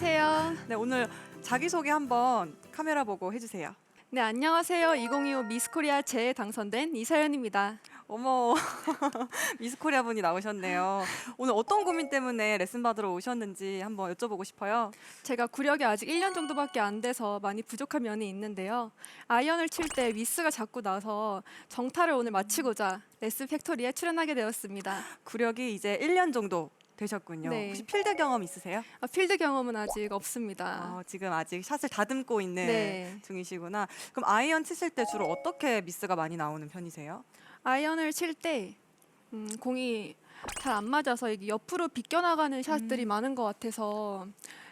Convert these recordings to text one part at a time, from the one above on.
안녕하세요. 네, 오늘 자기소개 한번 카메라 보고 해주세요. 네, 안녕하세요. 2025 미스코리아 제에 당선된 이사연입니다. 어머, 미스코리아 분이 나오셨네요. 오늘 어떤 고민 때문에 레슨 받으러 오셨는지 한번 여쭤보고 싶어요. 제가 구력이 아직 1년 정도밖에 안 돼서 많이 부족한 면이 있는데요. 아이언을 칠 때 미스가 자꾸 나서 정타를 오늘 마치고자 레슨 팩토리에 출연하게 되었습니다. 구력이 이제 1년 정도 되셨군요. 네. 혹시 필드 경험 있으세요? 아, 필드 경험은 아직 없습니다. 어, 지금 아직 샷을 다듬고 있는 네. 중이시구나. 그럼 아이언 치실 때 주로 어떻게 미스가 많이 나오는 편이세요? 아이언을 칠때 음, 공이 잘 안 맞아서 이게 옆으로 비껴나가는 샷들이 음. 많은 것 같아서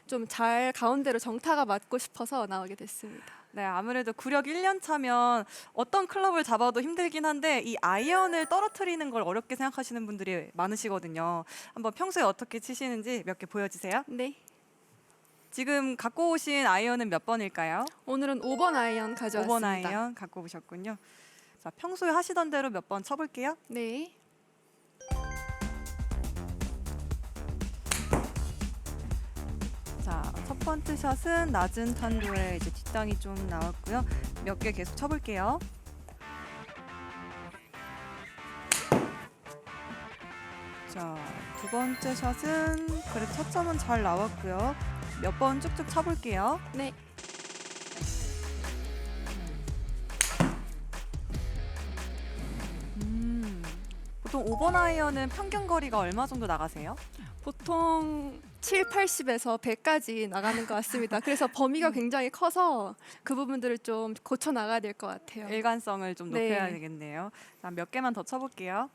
좀 잘 가운데로 정타가 맞고 싶어서 나오게 됐습니다. 네, 아무래도 구력 1년 차면 어떤 클럽을 잡아도 힘들긴 한데 이 아이언을 떨어뜨리는 걸 어렵게 생각하시는 분들이 많으시거든요. 한번 평소에 어떻게 치시는지 몇 개 보여주세요. 네. 지금 갖고 오신 아이언은 몇 번일까요? 오늘은 5번 아이언 가져왔습니다. 5번 아이언 갖고 오셨군요. 자, 평소에 하시던 대로 몇 번 쳐볼게요. 네. 자, 첫 번째 샷은 낮은 탄도에 이제 뒷땅이 좀 나왔고요. 몇 개 계속 쳐볼게요. 자, 두 번째 샷은 그래도 첫 점은 잘 나왔고요. 몇 번 쭉쭉 쳐볼게요. 네. 음, 보통 5번 아이언은 평균 거리가 얼마 정도 나가세요? 보통 7, 80에서 100까지 나가는 것 같습니다. 그래서 범위가 굉장히 커서 그 부분들을 좀 고쳐 나가야 될 것 같아요. 일관성을 좀 네. 높여야 되겠네요. 자, 몇 개만 더 쳐볼게요.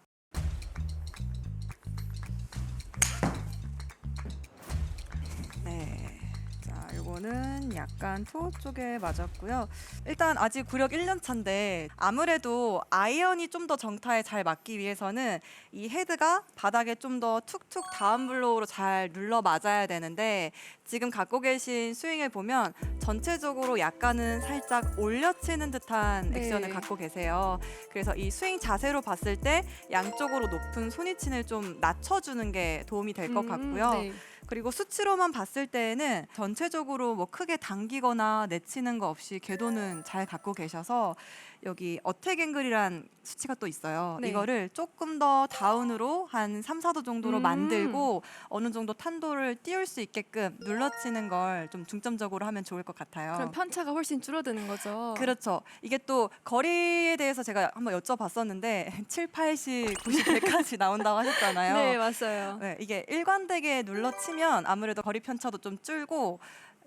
자, 이거는 약간 토 쪽에 맞았고요. 일단 아직 구력 1년 차인데 아무래도 아이언이 좀 더 정타에 잘 맞기 위해서는 이 헤드가 바닥에 좀 더 툭툭 다운 블로우로 잘 눌러 맞아야 되는데 지금 갖고 계신 스윙을 보면 전체적으로 약간은 살짝 올려치는 듯한 네. 액션을 갖고 계세요. 그래서 이 스윙 자세로 봤을 때 양쪽으로 높은 손위치를 좀 낮춰주는 게 도움이 될것 음, 같고요. 네. 그리고 수치로만 봤을 때에는 전체적으로 뭐 크게 당기거나 내치는 거 없이 궤도는 잘 갖고 계셔서 여기 어택 앵글이란 수치가 또 있어요. 네. 이거를 조금 더 다운으로 한 3, 4도 정도로 음. 만들고 어느 정도 탄도를 띄울 수 있게끔 눌러치는 걸 좀 중점적으로 하면 좋을 것 같아요. 그럼 편차가 훨씬 줄어드는 거죠. 그렇죠. 이게 또 거리에 대해서 제가 한번 여쭤봤었는데 7, 80, 90, 100까지 나온다고 하셨잖아요. 네, 맞아요. 네, 이게 일관되게 눌러치면 아무래도 거리 편차도 좀 줄고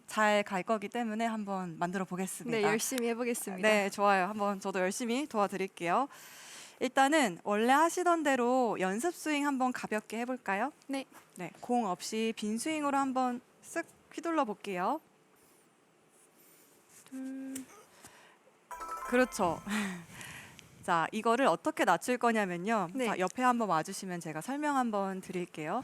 잘 갈 거기 때문에 한번 만들어 보겠습니다. 네, 열심히 해보겠습니다. 네, 좋아요. 한번 저도 열심히 도와드릴게요. 일단은 원래 하시던 대로 연습 스윙 한번 가볍게 해볼까요? 네. 네, 공 없이 빈 스윙으로 한번 쓱 휘둘러 볼게요. 둘, 그렇죠. 자, 이거를 어떻게 낮출 거냐면요. 네. 자, 옆에 한번 와주시면 제가 설명 한번 드릴게요.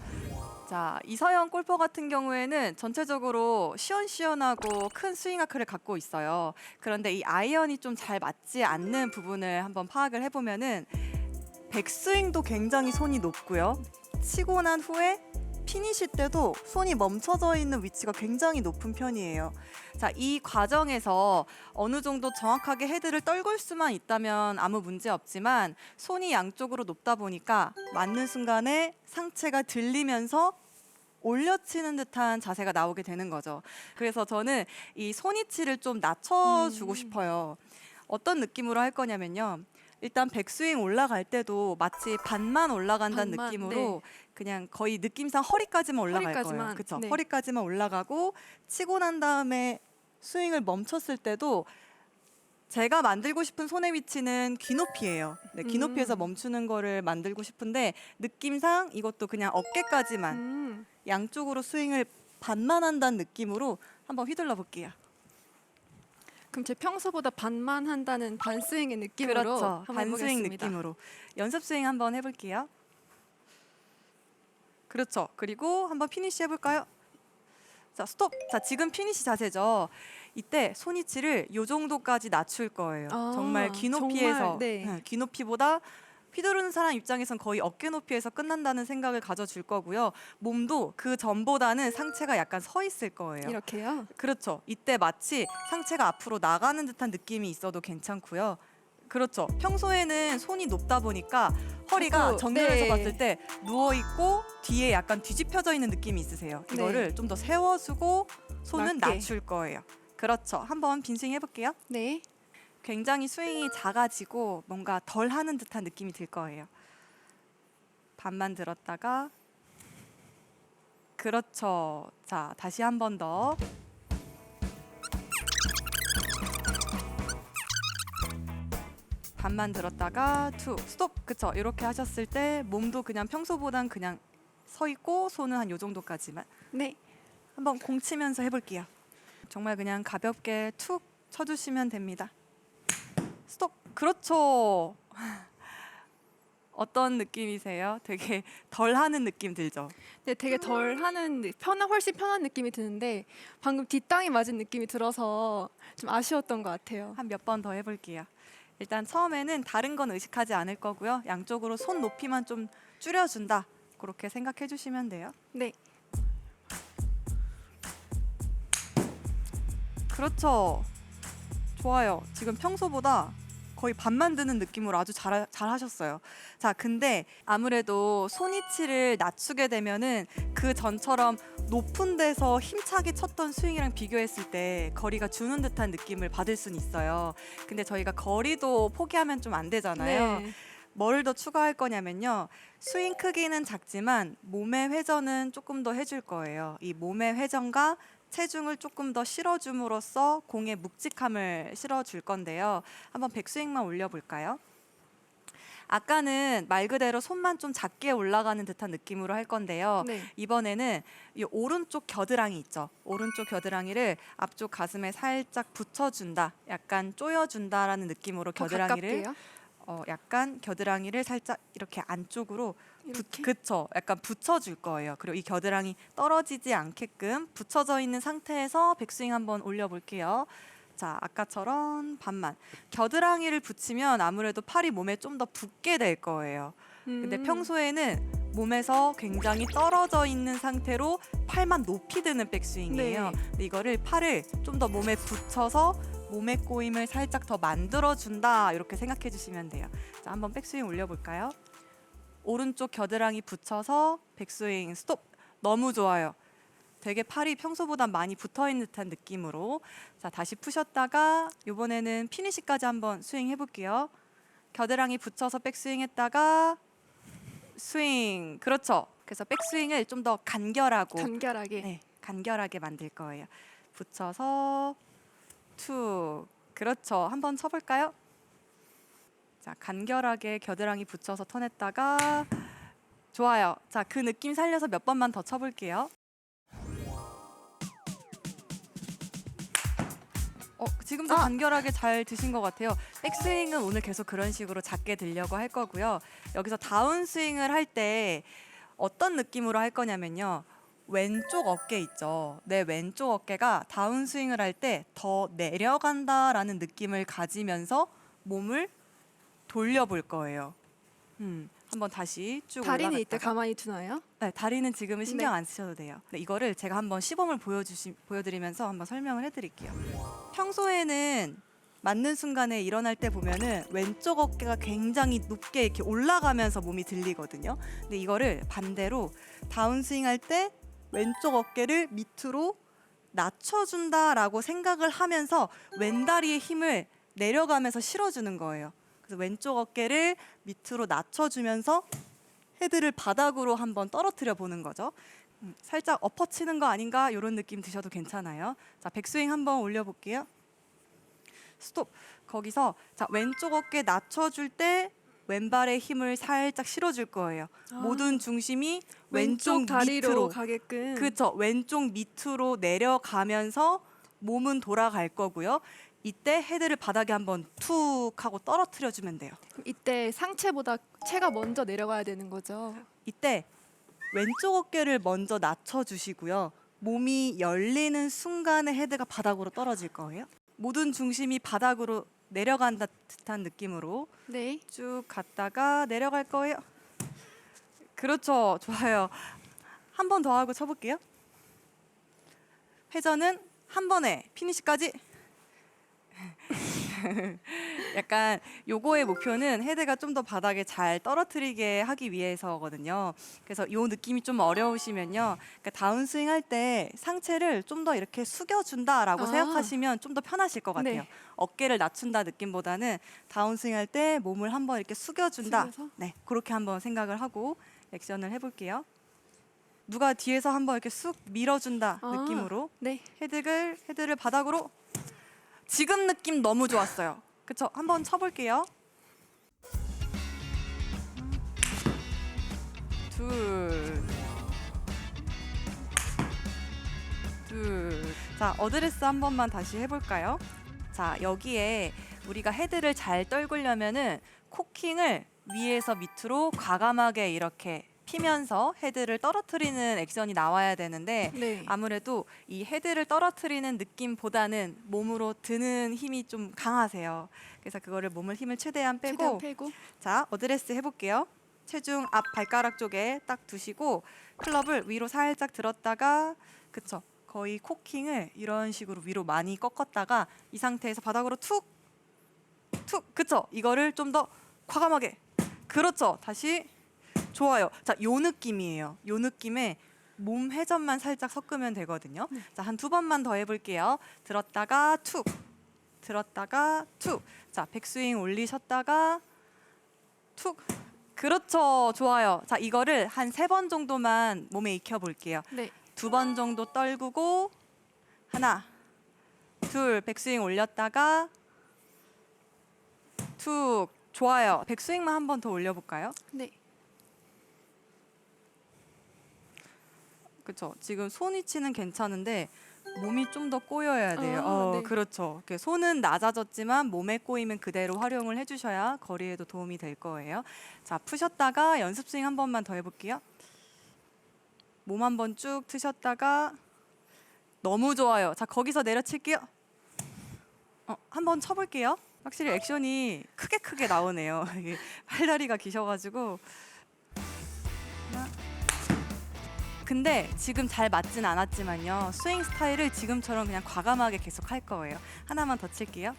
자, 이서영 골퍼 같은 경우에는 전체적으로 시원시원하고 큰 스윙 아크를 갖고 있어요. 그런데 이 아이언이 좀 잘 맞지 않는 부분을 한번 파악을 해보면은 백스윙도 굉장히 손이 높고요. 치고 난 후에 피니시 때도 손이 멈춰져 있는 위치가 굉장히 높은 편이에요. 자, 이 과정에서 어느 정도 정확하게 헤드를 떨굴 수만 있다면 아무 문제 없지만 손이 양쪽으로 높다 보니까 맞는 순간에 상체가 들리면서 올려치는 듯한 자세가 나오게 되는 거죠. 그래서 저는 이 손위치를 좀 낮춰주고 음. 싶어요. 어떤 느낌으로 할 거냐면요. 일단 백스윙 올라갈 때도 마치 반만 올라간다는 반만, 느낌으로 그냥 거의 느낌상 허리까지만 올라갈 거예요. 허리까지만, 그렇죠. 네. 허리까지만 올라가고 치고 난 다음에 스윙을 멈췄을 때도 제가 만들고 싶은 손의 위치는 귀 높이예요. 네, 귀 높이에서 음. 멈추는 거를 만들고 싶은데 느낌상 이것도 그냥 어깨까지만 음, 양쪽으로 스윙을 반만 한다는 느낌으로 한번 휘둘러 볼게요. 그럼 제 평소보다 반만 한다는 반스윙의 느낌으로 그렇죠. 한번 반스윙 해보겠습니다. 느낌으로 연습 스윙 한번 해볼게요. 그렇죠. 그리고 한번 피니시 해볼까요? 자 스톱. 자 지금 피니시 자세죠. 이때 손위치를 요 정도까지 낮출 거예요. 아, 정말 귀 높이에서 정말, 네. 네, 귀 높이보다 휘두르는 사람 입장에선 거의 어깨 높이에서 끝난다는 생각을 가져줄 거고요. 몸도 그 전보다는 상체가 약간 서 있을 거예요. 이렇게요. 그렇죠. 이때 마치 상체가 앞으로 나가는 듯한 느낌이 있어도 괜찮고요. 그렇죠. 평소에는 손이 높다 보니까 허리가 자꾸, 정면에서 네. 봤을 때 누워 있고 뒤에 약간 뒤집혀져 있는 느낌이 있으세요. 네. 이거를 좀 더 세워주고 손은 낮게. 낮출 거예요. 그렇죠. 한번 빈스윙 해볼게요. 네. 굉장히 스윙이 작아지고 뭔가 덜 하는 듯한 느낌이 들 거예요. 반만 들었다가 그렇죠. 자, 다시 한 번 더. 반만 들었다가 투 스톱 그쵸 이렇게 하셨을 때 몸도 그냥 평소보단 그냥 서 있고 손은 한 요 정도까지만 네. 한번 공 치면서 해볼게요. 정말 그냥 가볍게 툭 쳐주시면 됩니다. 스톱. 그렇죠. 어떤 느낌이세요? 되게 덜 하는 느낌 들죠? 네, 되게 덜 하는 느- 편한 훨씬 편한 느낌이 드는데 방금 뒷땅이 맞은 느낌이 들어서 좀 아쉬웠던 것 같아요. 한 몇 번 더 해볼게요. 일단 처음에는 다른 건 의식하지 않을 거고요. 양쪽으로 손 높이만 좀 줄여준다. 그렇게 생각해 주시면 돼요. 네. 그렇죠. 좋아요. 지금 평소보다 거의 반 만 드는 느낌으로 아주 잘, 잘 하셨어요. 자, 근데 아무래도 손위치를 낮추게 되면은 그 전처럼 높은 데서 힘차게 쳤던 스윙이랑 비교했을 때 거리가 주는 듯한 느낌을 받을 수는 있어요. 근데 저희가 거리도 포기하면 좀 안 되잖아요. 네. 뭘더 추가할 거냐면요. 스윙 크기는 작지만 몸의 회전은 조금 더 해줄 거예요. 이 몸의 회전과 체중을 조금 더 실어줌으로써 공의 묵직함을 실어줄 건데요. 한번 백스윙만 올려볼까요? 아까는 말 그대로 손만 좀 작게 올라가는 듯한 느낌으로 할 건데요. 네. 이번에는 이 오른쪽 겨드랑이 있죠. 오른쪽 겨드랑이를 앞쪽 가슴에 살짝 붙여준다. 약간 쪼여준다라는 느낌으로 더 겨드랑이를 가깝게요. 어, 약간 겨드랑이를 살짝 이렇게 안쪽으로 이렇게. 그쵸 약간 붙여줄 거예요 그리고 이 겨드랑이 떨어지지 않게끔 붙여져 있는 상태에서 백스윙 한번 올려볼게요 자 아까처럼 반만 겨드랑이를 붙이면 아무래도 팔이 몸에 좀 더 붙게 될 거예요 근데 음. 평소에는 몸에서 굉장히 떨어져 있는 상태로 팔만 높이 드는 백스윙이에요. 네. 근데 이거를 팔을 좀 더 몸에 붙여서 몸의 꼬임을 살짝 더 만들어 준다 이렇게 생각해 주시면 돼요. 자, 한번 백스윙 올려 볼까요? 오른쪽 겨드랑이 붙여서 백스윙 스톱. 너무 좋아요. 되게 팔이 평소보다 많이 붙어 있는 듯한 느낌으로 자, 다시 푸셨다가 이번에는 피니시까지 한번 스윙 해 볼게요. 겨드랑이 붙여서 백스윙 했다가 스윙. 그렇죠. 그래서 백스윙을 좀 더 간결하고 간결하게. 네, 간결하게 만들 거예요. 붙여서 툭. 그렇죠. 한번 쳐볼까요? 자, 간결하게 겨드랑이 붙여서 턴했다가 좋아요. 자, 그 느낌 살려서 몇 번만 더 쳐볼게요. 어, 지금도 아! 간결하게 잘 드신 것 같아요. 백스윙은 오늘 계속 그런 식으로 작게 들려고 할 거고요. 여기서 다운스윙을 할 때 어떤 느낌으로 할 거냐면요. 왼쪽 어깨 있죠. 내 왼쪽 어깨가 다운스윙을 할 때 더 내려간다라는 느낌을 가지면서 몸을 돌려볼 거예요. 음, 한번 다시 쭉 다리는 이때 올라갔다가. 가만히 두나요? 네, 다리는 지금은 신경 네. 안 쓰셔도 돼요. 네, 이거를 제가 한번 시범을 보여주시, 보여드리면서 한번 설명을 해드릴게요. 평소에는 맞는 순간에 일어날 때 보면은 왼쪽 어깨가 굉장히 높게 이렇게 올라가면서 몸이 들리거든요. 근데 이거를 반대로 다운스윙 할 때 왼쪽 어깨를 밑으로 낮춰준다라고 생각을 하면서 왼다리의 힘을 내려가면서 실어주는 거예요. 그래서 왼쪽 어깨를 밑으로 낮춰주면서 헤드를 바닥으로 한번 떨어뜨려 보는 거죠. 음, 살짝 엎어치는 거 아닌가 이런 느낌 드셔도 괜찮아요. 자, 백스윙 한번 올려볼게요. 스톱. 거기서 자 왼쪽 어깨 낮춰줄 때 왼발의 힘을 살짝 실어줄 거예요. 모든 중심이 왼쪽, 아. 왼쪽 다리로 밑으로 가게끔. 그렇죠. 왼쪽 밑으로 내려가면서 몸은 돌아갈 거고요. 이때 헤드를 바닥에 한번 툭 하고 떨어뜨려 주면 돼요. 이때 상체보다 체가 먼저 내려가야 되는 거죠. 이때 왼쪽 어깨를 먼저 낮춰 주시고요. 몸이 열리는 순간에 헤드가 바닥으로 떨어질 거예요. 모든 중심이 바닥으로 내려간다 듯한 느낌으로 네. 쭉 갔다가 내려갈 거예요. 그렇죠. 좋아요. 한 번 더 하고 쳐볼게요. 회전은 한 번에 피니시까지. 약간 요거의 목표는 헤드가 좀 더 바닥에 잘 떨어뜨리게 하기 위해서거든요. 그래서 요 느낌이 좀 어려우시면요. 그러니까 다운스윙 할 때 상체를 좀 더 이렇게 숙여준다라고 아. 생각하시면 좀 더 편하실 것 같아요. 네. 어깨를 낮춘다 느낌보다는 다운스윙 할 때 몸을 한번 이렇게 숙여준다. 숙여서? 네, 그렇게 한번 생각을 하고 액션을 해볼게요. 누가 뒤에서 한번 이렇게 쑥 밀어준다 아. 느낌으로 네. 헤드를 헤드를 바닥으로 지금 느낌 너무 좋았어요. 그쵸? 한번 쳐볼게요. 둘, 둘. 자, 어드레스 한 번만 다시 해볼까요? 자, 여기에 우리가 헤드를 잘 떨구려면은 코킹을 위에서 밑으로 과감하게 이렇게 피면서 헤드를 떨어뜨리는 액션이 나와야 되는데 네. 아무래도 이 헤드를 떨어뜨리는 느낌보다는 몸으로 드는 힘이 좀 강하세요. 그래서 그거를 몸을 힘을 최대한 빼고 최대한 빼고. 자 어드레스 해볼게요. 체중 앞 발가락 쪽에 딱 두시고 클럽을 위로 살짝 들었다가 그쵸 거의 코킹을 이런 식으로 위로 많이 꺾었다가 이 상태에서 바닥으로 툭 툭 그쵸 이거를 좀 더 과감하게 그렇죠 다시 좋아요. 자 요 느낌이에요. 요 느낌에 몸 회전만 살짝 섞으면 되거든요. 자 한 두 번만 더 해볼게요. 들었다가 툭. 들었다가 툭 자 백스윙 올리셨다가 툭. 그렇죠. 좋아요. 자 이거를 한 세 번 정도만 몸에 익혀 볼게요. 네. 두 번 정도 떨구고 하나 둘 백스윙 올렸다가 툭. 좋아요. 백스윙만 한 번 더 올려볼까요? 네. 그렇죠 지금 손 위치는 괜찮은데 몸이 좀 더 꼬여야 돼요. 아, 어, 네. 그렇죠. 이렇게 손은 낮아졌지만 몸에 꼬이면 그대로 활용을 해주셔야 거리에도 도움이 될 거예요. 자 푸셨다가 연습 스윙 한 번만 더 해볼게요. 몸 한 번 쭉 트셨다가 너무 좋아요. 자 거기서 내려칠게요. 어, 한 번 쳐볼게요. 확실히 액션이 크게 크게 나오네요. 이게 팔다리가 기셔가지고 근데 지금 잘 맞진 않았지만요. 스윙 스타일을 지금처럼 그냥 과감하게 계속 할 거예요. 하나만 더 칠게요.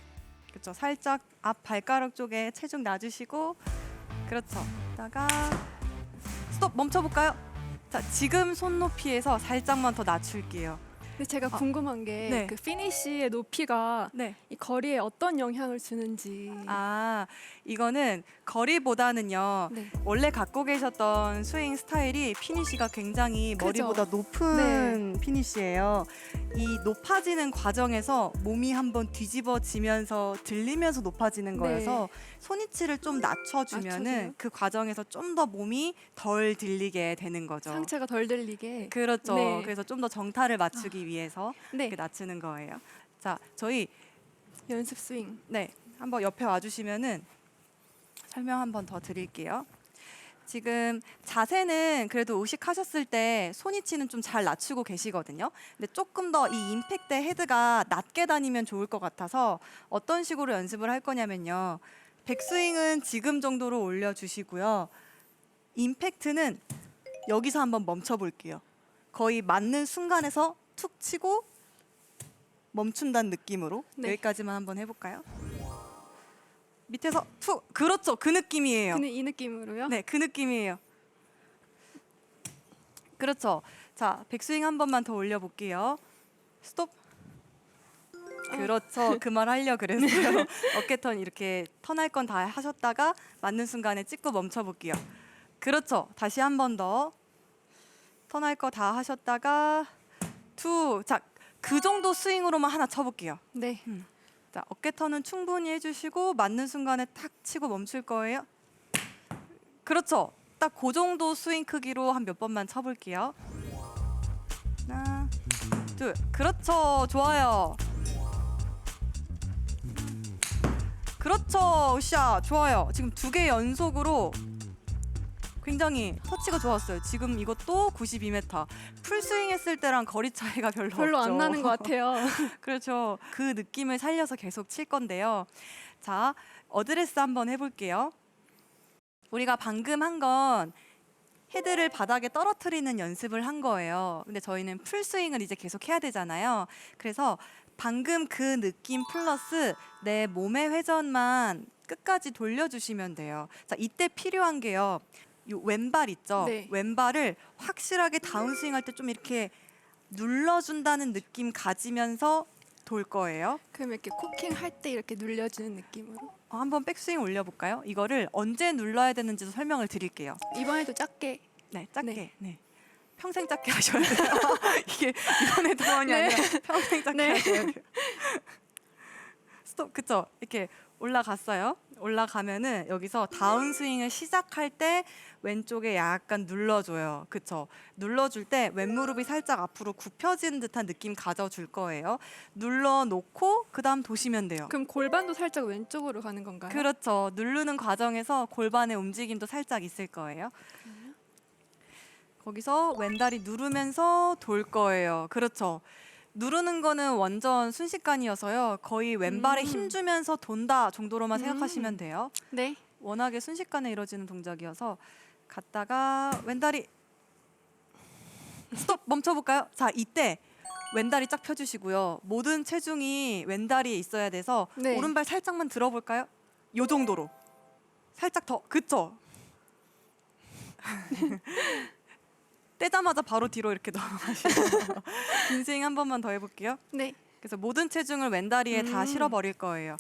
그렇죠. 살짝 앞 발가락 쪽에 체중 놔주시고 그렇죠. 다가 스톱 멈춰볼까요? 자 지금 손 높이에서 살짝만 더 낮출게요. 근데 제가 아, 궁금한 게 네. 그 피니쉬의 높이가 네. 이 거리에 어떤 영향을 주는지. 아 이거는 거리보다는요. 네. 원래 갖고 계셨던 스윙 스타일이 피니시가 굉장히 그죠? 머리보다 높은 피니시예요. 이 높아지는 과정에서 몸이 한번 뒤집어지면서 들리면서 높아지는 네. 거여서 손위치를 좀 낮춰주면은 낮춰줘요? 그 과정에서 좀 더 몸이 덜 들리게 되는 거죠. 상체가 덜 들리게. 그렇죠. 네. 그래서 좀 더 정타를 맞추기 위해서 네. 이렇게 낮추는 거예요. 자, 저희 연습 스윙. 네, 한번 옆에 와주시면은 설명 한번 더 드릴게요. 지금 자세는 그래도 의식하셨을 때 손위치는 좀 잘 낮추고 계시거든요. 근데 조금 더 이 임팩트 헤드가 낮게 다니면 좋을 것 같아서 어떤 식으로 연습을 할 거냐면요. 백스윙은 지금 정도로 올려주시고요. 임팩트는 여기서 한번 멈춰 볼게요. 거의 맞는 순간에서 툭 치고 멈춘다는 느낌으로 네. 여기까지만 한번 해볼까요? 밑에서 툭 그렇죠 그 느낌이에요. 그는 이 느낌으로요? 네, 그 느낌이에요. 그렇죠. 자, 백스윙 한 번만 더 올려볼게요. 스톱. 그렇죠. 그 말 하려 그랬어요. 어깨 턴 이렇게 턴할 건 다 하셨다가 맞는 순간에 찍고 멈춰 볼게요. 그렇죠. 다시 한 번 더. 턴할 거 다 하셨다가 투. 자, 그 정도 스윙으로만 하나 쳐 볼게요. 네. 자, 어깨 턴은 충분히 해주시고 맞는 순간에 탁 치고 멈출 거예요. 그렇죠. 딱 그 정도 스윙 크기로 한 몇 번만 쳐볼게요. 하나, 둘, 그렇죠. 좋아요. 그렇죠, 으쌰, 좋아요. 지금 두 개 연속으로 굉장히 터치가 좋았어요. 지금 이것도 92m. 풀스윙 했을 때랑 거리 차이가 별로 별로 없죠. 안 나는 것 같아요. 그렇죠. 그 느낌을 살려서 계속 칠 건데요. 자, 어드레스 한번 해볼게요. 우리가 방금 한 건 헤드를 바닥에 떨어뜨리는 연습을 한 거예요. 근데 저희는 풀스윙을 이제 계속 해야 되잖아요. 그래서 방금 그 느낌 플러스 내 몸의 회전만 끝까지 돌려주시면 돼요. 자, 이때 필요한 게요. 요 왼발 있죠? 네. 왼발을 확실하게 다운스윙 할 때 좀 이렇게 눌러준다는 느낌 가지면서 돌 거예요. 그럼 이렇게 코킹 할 때 이렇게 눌려주는 느낌으로. 어, 한번 백스윙 올려볼까요? 이거를 언제 눌러야 되는지도 설명을 드릴게요. 이번에도 작게. 네, 작게. 네. 네. 평생 작게 하셔야 돼요. 이게 이번에 두 번이 네. 아니라 평생 작게 네. 하셔야 돼요. 스톱, 그쵸? 이렇게 올라갔어요. 올라가면은 여기서 다운 스윙을 시작할 때 왼쪽에 약간 눌러줘요. 그쵸? 눌러줄 때 왼무릎이 살짝 앞으로 굽혀진 듯한 느낌 가져줄 거예요. 눌러놓고 그 다음 도시면 돼요. 그럼 골반도 살짝 왼쪽으로 가는 건가요? 그렇죠. 누르는 과정에서 골반의 움직임도 살짝 있을 거예요. 거기서 왼다리 누르면서 돌 거예요. 그렇죠. 누르는 거는 완전 순식간이어서요. 거의 왼발에 음. 힘 주면서 돈다 정도로만 음. 생각하시면 돼요. 네. 워낙에 순식간에 이루어지는 동작이어서 갔다가 왼다리 스톱 멈춰볼까요? 자 이때 왼다리 쫙 펴주시고요. 모든 체중이 왼다리에 있어야 돼서 네. 오른발 살짝만 들어볼까요? 요 정도로 살짝 더 그쵸? 떼자마자 바로 뒤로 이렇게 넘어가시고 긴 스윙 한 번만 더 해볼게요. 네. 그래서 모든 체중을 왼다리에 다 음. 실어버릴 거예요.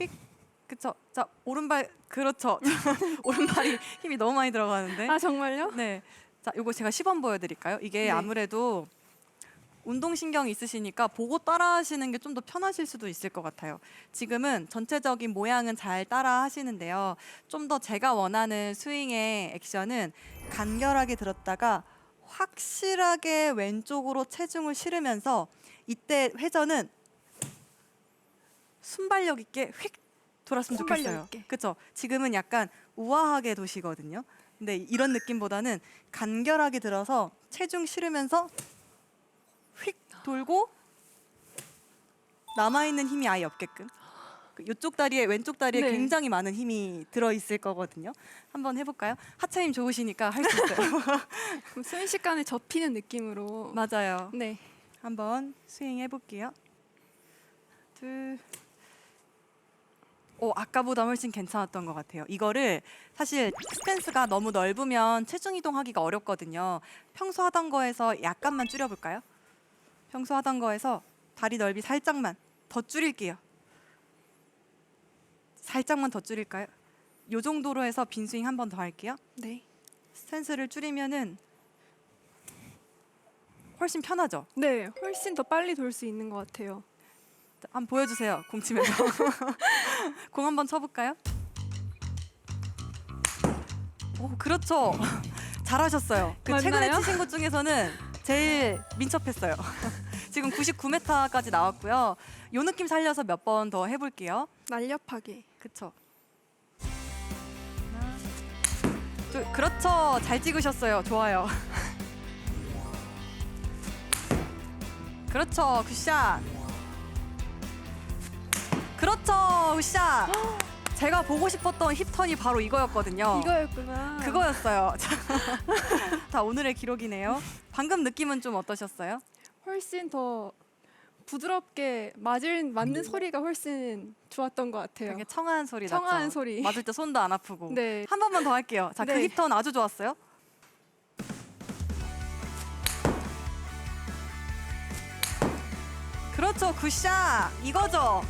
휙, 그쵸? 자 오른발 그렇죠. 오른발이 힘이 너무 많이 들어가는데. 아 정말요? 네. 자 이거 제가 시범 보여드릴까요? 이게 네. 아무래도 운동 신경이 있으시니까 보고 따라하시는 게 좀 더 편하실 수도 있을 것 같아요. 지금은 전체적인 모양은 잘 따라 하시는데요. 좀 더 제가 원하는 스윙의 액션은 간결하게 들었다가 확실하게 왼쪽으로 체중을 실으면서 이때 회전은 순발력 있게 휙 돌았으면 순발력 좋겠어요. 있게. 그렇죠? 지금은 약간 우아하게 도시거든요. 근데 이런 느낌보다는 간결하게 들어서 체중 실으면서 휙 돌고 남아 있는 힘이 아예 없게끔. 그 이쪽 다리에 왼쪽 다리에 네. 굉장히 많은 힘이 들어 있을 거거든요. 한번 해볼까요? 하체 힘 좋으시니까 할 수 있어요. 그럼 순식간에 접히는 느낌으로. 맞아요. 네. 한번 스윙 해볼게요. 둘. 오, 아까보다 훨씬 괜찮았던 것 같아요. 이거를 사실 스탠스가 너무 넓으면 체중 이동하기가 어렵거든요. 평소 하던 거에서 약간만 줄여볼까요? 평소 하던 거에서 다리 넓이 살짝만 더 줄일게요. 살짝만 더 줄일까요? 요 정도로 해서 빈 스윙 한 번 더 할게요. 네. 스탠스를 줄이면은 훨씬 편하죠. 네. 훨씬 더 빨리 돌 수 있는 것 같아요. 자, 한번 보여주세요. 공 치면서. 공 한번 쳐볼까요? 오, 그렇죠. 잘하셨어요. 그 최근에? 치신 것 중에서는 제일 민첩했어요. 지금 99m까지 나왔고요. 요 느낌 살려서 몇 번 더 해볼게요. 날렵하게. 그쵸. 하나, 둘, 그렇죠. 잘 찍으셨어요. 좋아요. 그렇죠. 굿샷. 그렇죠. 굿샷. 제가 보고 싶었던 힙턴이 바로 이거였거든요. 이거였구나. 그거였어요. 자, 자, 오늘의 기록이네요. 방금 느낌은 좀 어떠셨어요? 훨씬 더 부드럽게 맞을 맞는 소리가 훨씬 좋았던 것 같아요. 되게 청아한 소리 났죠? 청아한 소리. 맞을 때 손도 안 아프고. 네. 한 번만 더 할게요. 자, 그 네. 힙턴 아주 좋았어요. 그렇죠, 굿샷 이거죠.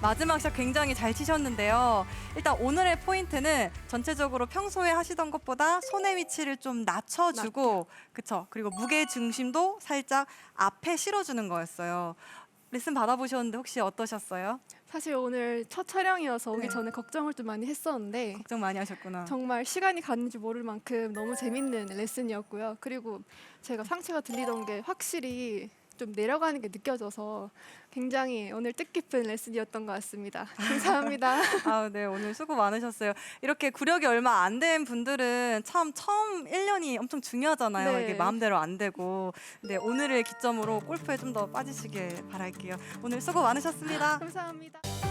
마지막 샷 굉장히 잘 치셨는데요. 일단 오늘의 포인트는 전체적으로 평소에 하시던 것보다 손의 위치를 좀 낮춰주고, 그쵸. 그리고 무게 중심도 살짝 앞에 실어주는 거였어요. 레슨 받아보셨는데 혹시 어떠셨어요? 사실 오늘 첫 촬영이어서 오기 네. 전에 걱정을 좀 많이 했었는데 걱정 많이 하셨구나. 정말 시간이 갔는지 모를 만큼 너무 재밌는 레슨이었고요. 그리고 제가 상체가 들리던 게 확실히 좀 내려가는 게 느껴져서 굉장히 오늘 뜻깊은 레슨이었던 것 같습니다. 감사합니다. 아, 네, 오늘 수고 많으셨어요. 이렇게 구력이 얼마 안 된 분들은 참 처음 1년이 엄청 중요하잖아요. 네. 이게 마음대로 안 되고. 네, 오늘을 기점으로 골프에 좀 더 빠지시길 바랄게요. 오늘 수고 많으셨습니다. 감사합니다.